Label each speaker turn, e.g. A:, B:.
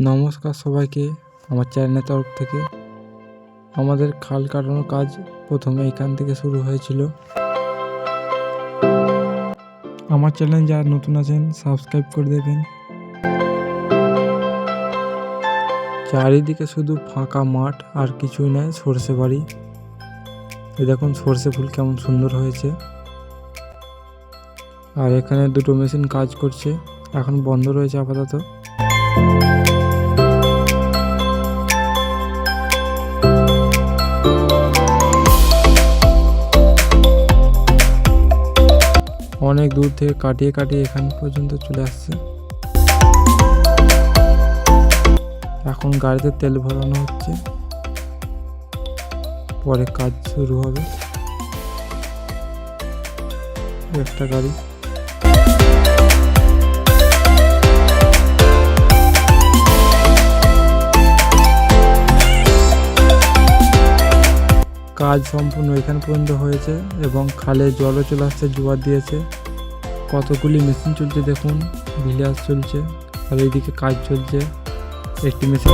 A: নমস্কার সবাইকে আমার চ্যানেলের তরফ থেকে। আমাদের খাল কাটানোর কাজ প্রথমে এখান থেকে শুরু হয়েছিল। আমার চ্যানেল যারা নতুন আছেন, সাবস্ক্রাইব করে দেবেন। চারিদিকে শুধু ফাঁকা মাঠ, আর কিছুই নয়, সর্ষে বাড়ি। এই দেখুন, সর্ষে ফুল কেমন সুন্দর হয়েছে। আর এখানে দুটো মেশিন কাজ করছে। এখন বন্ধ রয়েছে আপাতত। অনেক দূর থেকে কাটিয়ে কাটিয়ে এখান পর্যন্ত চলে আসছে। এখন গাড়িতে তেল ভরানো হচ্ছে। পরে কাজ শুরু হবে। একটা গাড়ি। কাজ সম্পূর্ণ এখান পর্যন্ত হয়েছে এবং খালে জলও চলে আসছে, জোয়ার দিয়েছে। কতগুলি মেশিন চলছে দেখুন ভিলিয়াস চলছে, আর এইদিকে কাজ চলছে। একটি মেশিন